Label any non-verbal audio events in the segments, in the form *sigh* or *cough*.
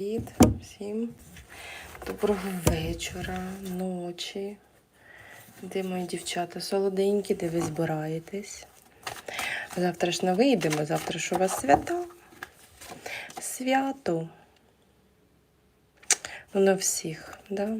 Привіт всім. Доброго вечора, ночі. Де мої дівчата солоденькі, де ви збираєтесь? Завтра ж не вийдемо, завтра ж у вас свята. Свято. Воно всіх, да?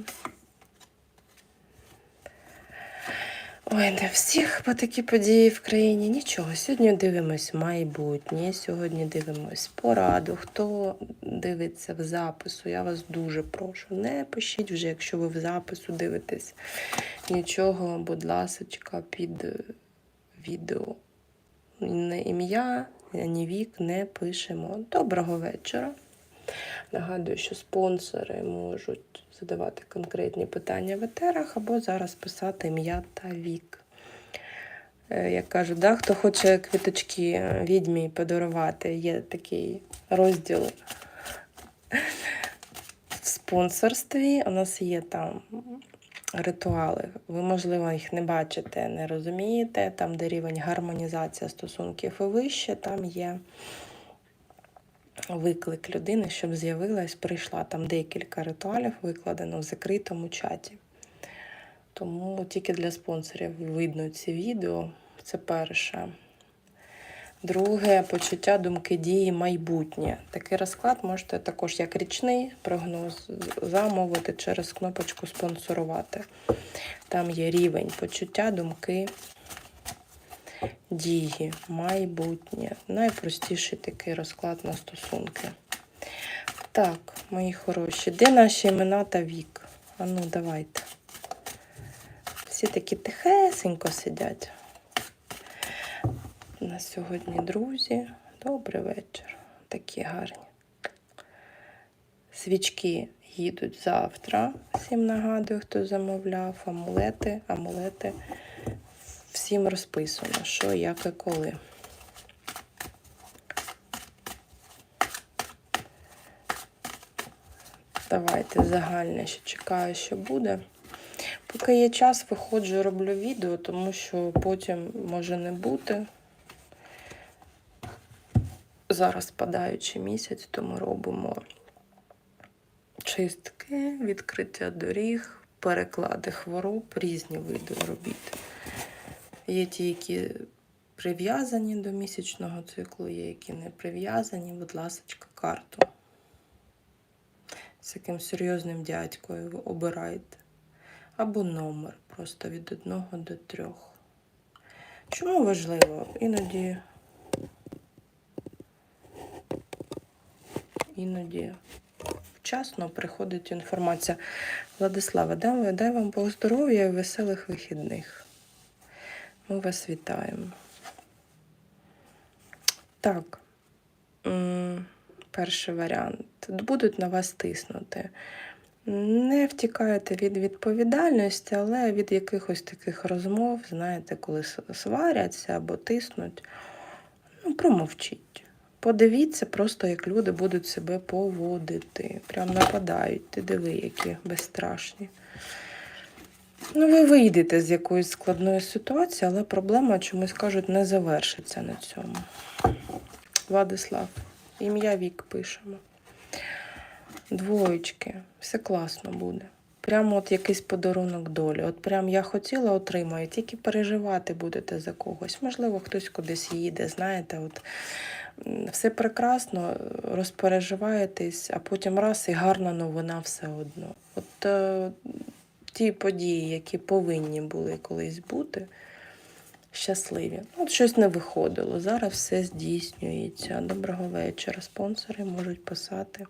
Ой, не всіх по такі події в країні. Нічого. Сьогодні дивимось майбутнє. Сьогодні дивимось пораду. Хто дивиться в запису, я вас дуже прошу. Не пишіть вже, якщо ви в запису дивитесь. Нічого, будь ласочка, під відео. Не ім'я, ні вік не пишемо. Доброго вечора. Нагадую, що спонсори можуть задавати конкретні питання в етерах або зараз писати ім'я та вік. Е, Як кажуть, да, хто хоче квіточки відьмі подарувати, є такий розділ в спонсорстві. У нас є там ритуали. Ви, можливо, їх не бачите, не розумієте. Там, де рівень гармонізація стосунків і вище, там є виклик людини, щоб з'явилась, прийшла там декілька ритуалів, викладено в закритому чаті. Тому тільки для спонсорів видно ці відео. Це перше. Друге почуття думки дії майбутнє. Такий розклад можете також як річний прогноз замовити через кнопочку спонсорувати. Там є рівень почуття думки дії, майбутнє. Найпростіший такий розклад на стосунки. Так, мої хороші, де наші імена та вік? А ну, давайте. Всі такі тихесенько сидять. У нас сьогодні друзі. Добрий вечір. Такі гарні. Свічки їдуть завтра. Всім нагадую, хто замовляв. Амулети, амулети. Всім розписано, що, як і коли. Давайте загальне, що чекаю, що буде. Поки є час, виходжу, роблю відео, тому що потім може не бути. Зараз падаючий місяць, тому робимо чистки, відкриття доріг, переклади хвороб, різні види робіт. Є ті, які прив'язані до місячного циклу, є які не прив'язані. Будь ласка, карту. З яким серйозним дядькою ви обираєте. Або номер просто від одного до трьох. Чому важливо? Іноді. Іноді вчасно приходить інформація. Владислава, дай, вам здоров'я і веселих вихідних. Ми вас вітаємо. Так. Перший варіант. Будуть на вас тиснути. Не втікаєте від відповідальності, але від якихось таких розмов, знаєте, коли сваряться або тиснуть, ну, промовчіть. Подивіться просто, як люди будуть себе поводити. Прям нападають. Ти диви, які безстрашні. Ну, ви вийдете з якоїсь складної ситуації, але проблема чомусь кажуть не завершиться на цьому. Владислав, ім'я вік пишемо. Двоєчки, все класно буде. Прямо от якийсь подарунок долі. От прям я хотіла, отримаю, тільки переживати будете за когось. Можливо, хтось кудись їде, знаєте, от все прекрасно, розпереживаєтесь, а потім раз і гарна новина все одно. От е, ті події, які повинні були колись бути, щасливі. От щось не виходило. Зараз все здійснюється. Доброго вечора. Спонсори можуть писати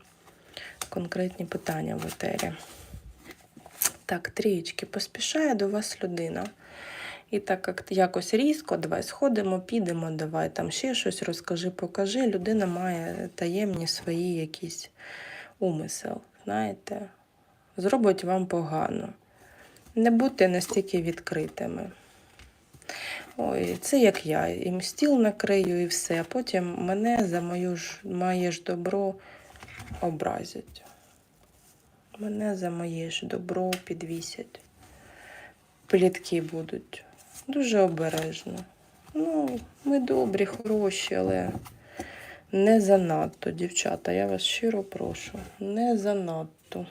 конкретні питання в етері. Так, трієчки, поспішає до вас людина. І так як якось різко, давай сходимо, підемо, давай там ще щось розкажи, покажи. Людина має таємні свої якісь умисел. Знаєте, зробить вам погано. Не будьте настільки відкритими. Ой, це як я. Їм стіл накрию і все. А потім мене за мою ж моє ж добро образять. Мене за моє ж добро підвісять. Плітки будуть. Дуже обережно. Ну, ми добрі, хороші, але Не занадто, дівчата, я вас щиро прошу. Не занадто.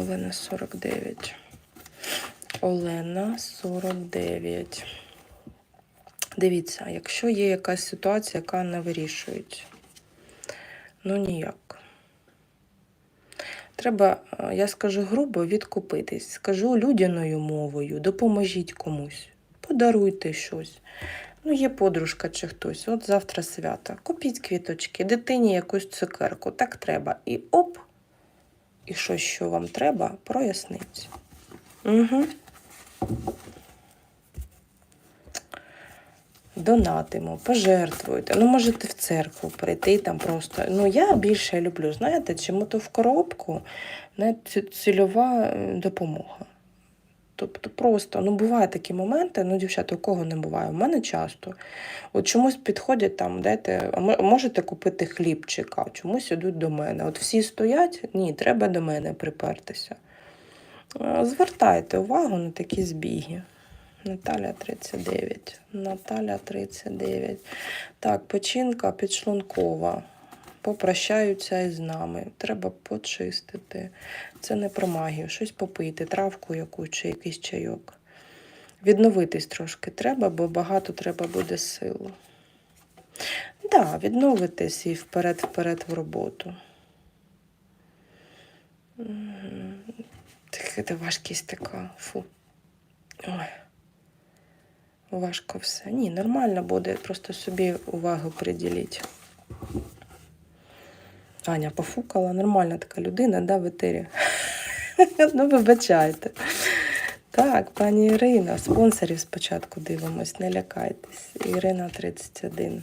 Олена 49. Олена 49. Дивіться, якщо є якась ситуація, яка не вирішується, ну ніяк. Треба, е, я скажу грубо, відкупитись. Скажу людяною мовою, допоможіть комусь, подаруйте щось. Ну, є подружка чи хтось, от завтра свята. Купіть квіточки, дитині якусь цукерку, так треба. І оп, і щось, що вам треба, проясниться. Угу. Донатимо, пожертвуйте. Ну, можете в церкву прийти там просто. Ну, я більше люблю, знаєте, чому то в коробку не цільова допомога. Тобто просто, ну, бувають такі моменти, ну, дівчата, у кого не буває, у мене часто. От чомусь підходять там, дайте, можете купити хлібчика, чомусь ідуть до мене. От всі стоять, ні, треба до мене припертися. Звертайте увагу на такі збіги. Наталя 39. Наталя 39. Так, печінка підшлункова. Попрощаються із нами. Треба почистити. Це не про магію. Щось попити, травку яку чи якийсь чайок. Відновитись трошки треба, бо багато треба буде сил. Так, да, відновитись і вперед-вперед в роботу. Таке важкість така. Фу. Ой. Важко все. Ні, нормально буде, просто собі увагу приділіть. Аня пофукала, нормальна така людина, да, в етері. *laughs* ну, вибачайте. Так, пані Ірина, спонсорів спочатку дивимось, не лякайтесь. Ірина 31.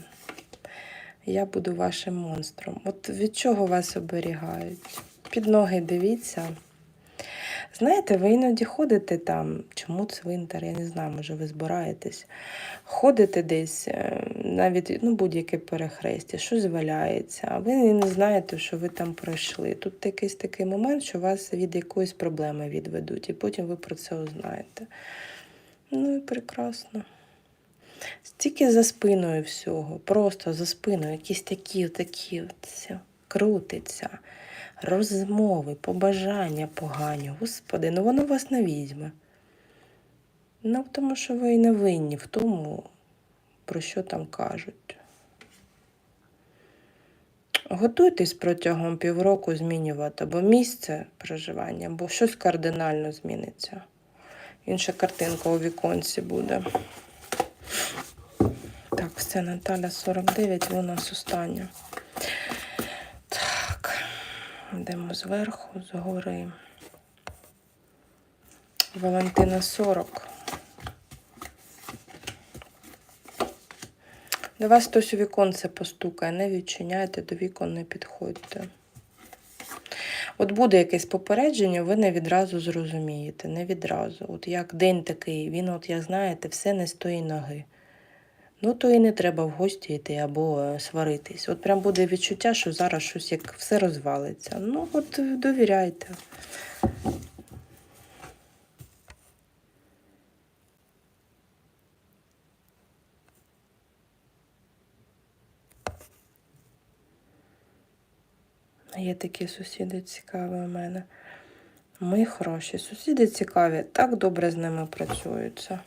Я буду вашим монстром. От від чого вас оберігають? Під ноги дивіться. Знаєте, ви іноді ходите там, чому цвинтар, я не знаю, може ви збираєтесь. Ходите десь, е, навіть ну, будь-яке перехрестя, щось валяється, а ви не знаєте, що ви там пройшли. Тут якийсь такий момент, що вас від якоїсь проблеми відведуть, і потім ви про це узнаєте. Ну і прекрасно. Стільки за спиною всього, просто за спиною, якісь такі, такі, крутиться розмови, побажання погані. Господи, ну воно вас не візьме. Ну, тому що ви і не винні в тому, про що там кажуть. Готуйтесь протягом півроку змінювати або місце проживання, або щось кардинально зміниться. Інша картинка у віконці буде. Так, все, Наталя 49, ви у нас остання. Йдемо зверху, згори. Валентина 40. До вас хтось у віконце постукає, не відчиняйте, до вікон не підходьте. От буде якесь попередження, ви не відразу зрозумієте, не відразу. От як день такий, він, от як знаєте, все не з тої ноги. Ну, то і не треба в гості йти або е, сваритись. От прям буде відчуття, що зараз щось як все розвалиться. Ну, от е, довіряйте. Є такі сусіди цікаві у мене. Ми хороші. Сусіди цікаві, так добре з ними працюються.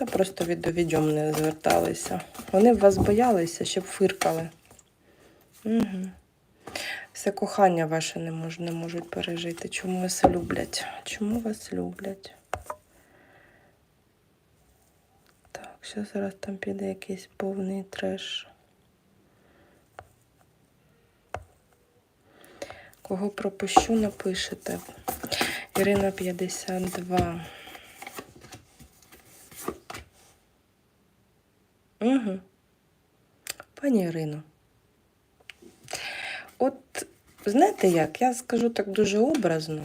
Та просто від до відьом не зверталися. Вони б вас боялися, щоб фиркали. Угу. Все кохання ваше не, мож, не можуть пережити. Чому вас люблять? Чому вас люблять? Так, що зараз там піде якийсь повний треш. Кого пропущу, напишете. Ірина 52. Угу. Пані Ірино. От знаєте як, я скажу так дуже образно,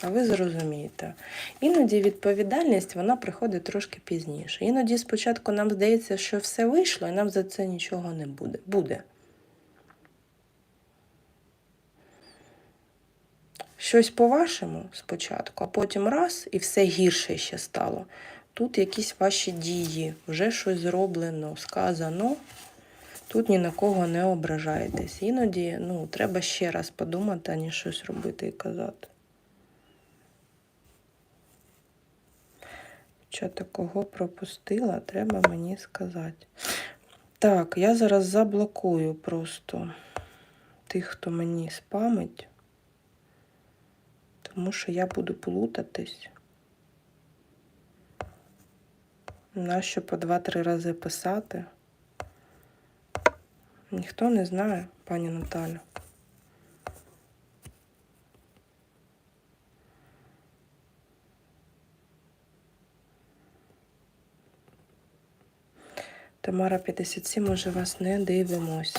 а ви зрозумієте. Іноді відповідальність вона приходить трошки пізніше. Іноді спочатку нам здається, що все вийшло, і нам за це нічого не буде. Буде. Щось по-вашому спочатку, а потім раз і все гірше ще стало. Тут якісь ваші дії, вже щось зроблено, сказано. Тут ні на кого не ображаєтесь. Іноді ну, треба ще раз подумати, аніж щось робити і казати. Що такого пропустила, треба мені сказати. Так, я зараз заблокую просто тих, хто мені спамить, тому що я буду плутатись. Нащо по два-три рази писати? Ніхто не знає, пані Наталя. Тамара 57, може вас не дивимось.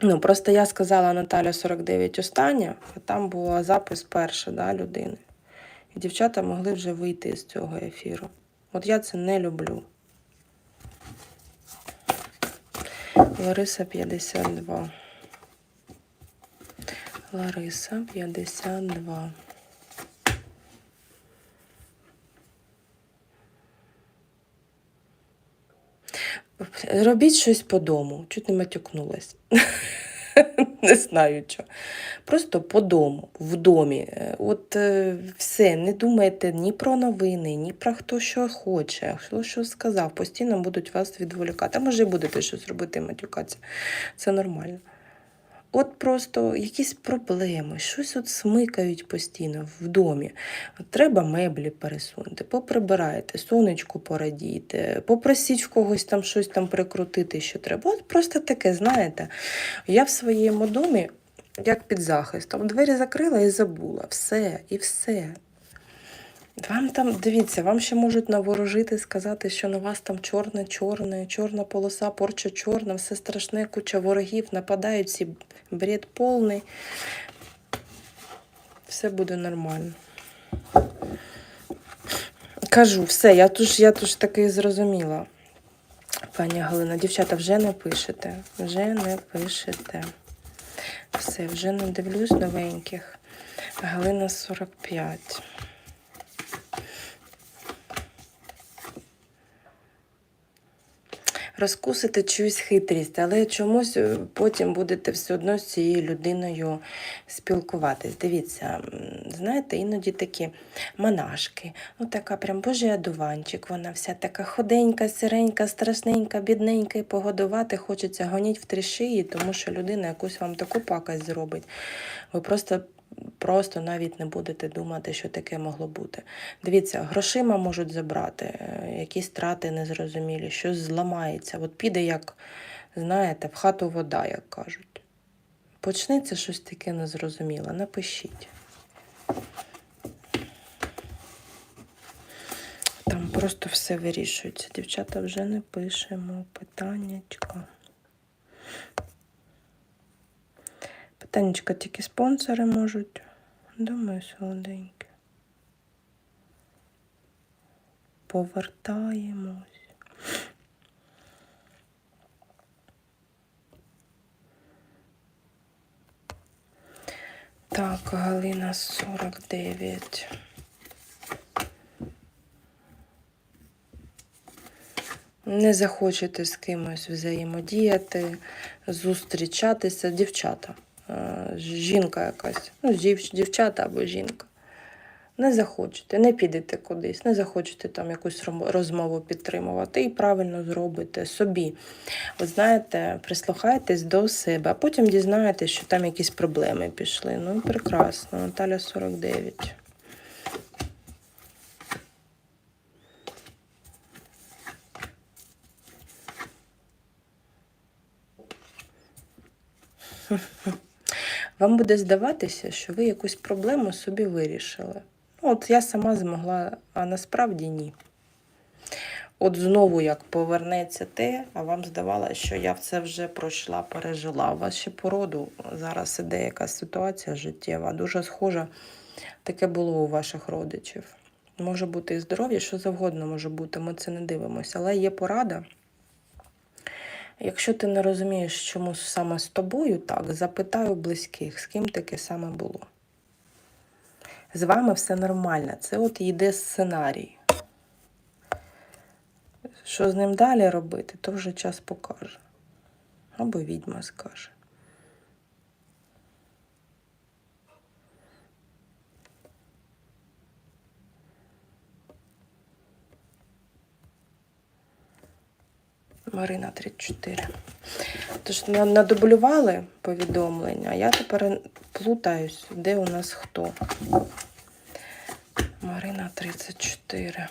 Ну, просто я сказала Наталя 49 остання, а там була запис перша да, людини. Дівчата могли вже вийти з цього ефіру. От я це не люблю. Лариса 52. Лариса 52. Робіть щось по дому. Чуть не матюкнулась. *laughs* *laughs* Не знаю чого. Просто по дому, в домі. Е, От е, все, не думайте ні про новини, ні про хто що хоче, хто що сказав. Постійно будуть вас відволікати. А може і будете щось робити, матюкатися. Це нормально. От просто якісь проблеми, щось от смикають постійно в домі. Треба меблі пересунути, поприбирайте, сонечку порадійте, попросіть в когось там щось там прикрутити, що треба. От просто таке, знаєте. Я в своєму домі, як під захистом, двері закрила і забула. Все, і все. Вам там, дивіться, вам ще можуть наворожити, сказати, що на вас там чорне, чорне, чорна полоса, порча чорна, все страшне, куча ворогів, нападають всі, бред повний. Все буде нормально. Кажу, все, я тут, я тут таки зрозуміла. Пані Галина, дівчата, вже не пишете, вже не пишете. Все, вже не дивлюсь новеньких. Галина 45. Розкусите чиюсь хитрість, але чомусь е, потім будете все одно з цією людиною спілкуватись. Дивіться, знаєте, іноді такі монашки, ну така прям божий одуванчик, вона вся така худенька, сиренька, страшненька, бідненька, і погодувати хочеться гоніть в три шиї, тому що людина якусь вам таку пакость зробить. Ви просто просто навіть не будете думати, що таке могло бути. Дивіться, грошима можуть забрати, е, якісь страти незрозумілі, щось зламається. От піде, як, знаєте, в хату вода, як кажуть. Почнеться щось таке незрозуміле, напишіть. Там просто все вирішується. Дівчата вже не пишемо. Питаннячка. Питаннячка тільки спонсори можуть. Думаю, солоденьке. Повертаємось. Так, Галина 49. Не захочете з кимось взаємодіяти, зустрічатися, дівчата. Е, жінка якась, ну, дів, дівчата або жінка. Не захочете, не підете кудись, не захочете там якусь розмову підтримувати і правильно зробите собі. От знаєте, прислухайтесь до себе, а потім дізнаєтесь, що там якісь проблеми пішли. Ну, прекрасно, Наталя 49. *laughs* Вам буде здаватися, що ви якусь проблему собі вирішили. Ну, от я сама змогла, а насправді ні. От знову як повернеться те, а вам здавалося, що я це вже пройшла, пережила. У вас ще по зараз іде якась ситуація життєва, дуже схожа. Таке було у ваших родичів. Може бути і здоров'я, що завгодно може бути, ми це не дивимося. Але є порада. Якщо ти не розумієш, чому саме з тобою так, запитай у близьких, з ким таке саме було. З вами все нормально. Це от йде сценарій. Що з ним далі робити, то вже час покаже. Або відьма скаже. Марина 34. Тож на- надублювали повідомлення, а я тепер плутаюсь, де у нас хто. Марина 34.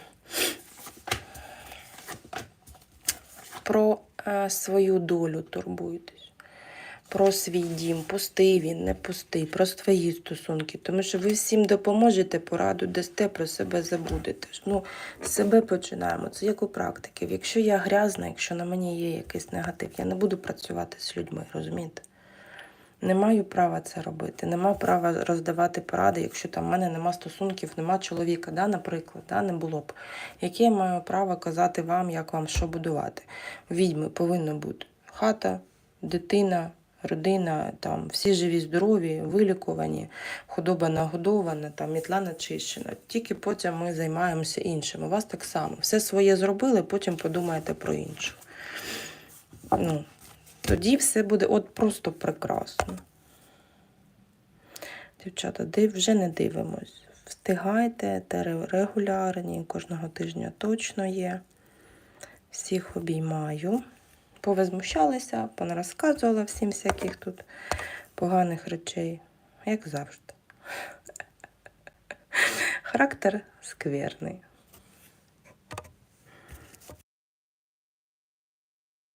Про е, свою долю турбуйтесь. Про свій дім, пустий він, не пустий, про свої стосунки. Тому що ви всім допоможете, пораду дасте, про себе забудете. Ну, себе починаємо. Це як у практики. Якщо я грязна, якщо на мені є якийсь негатив, я не буду працювати з людьми, розумієте? Не маю права це робити, не маю права роздавати поради, якщо там в мене нема стосунків, нема чоловіка, да, наприклад, да, не було б. Яке я маю право казати вам, як вам що будувати? Відьми повинно бути хата, дитина, родина, там всі живі, здорові, вилікувані, худоба нагодована, там мітла начищена. Тільки потім ми займаємося іншим. У вас так само. Все своє зробили, потім подумаєте про інше. Ну, тоді все буде от просто прекрасно. Дівчата, див, вже не дивимось. Встигайте, регулярні, кожного тижня точно є. Всіх обіймаю. Повозмущалася, понарозказувала всім всяких тут поганих речей, як завжди. Характер скверний.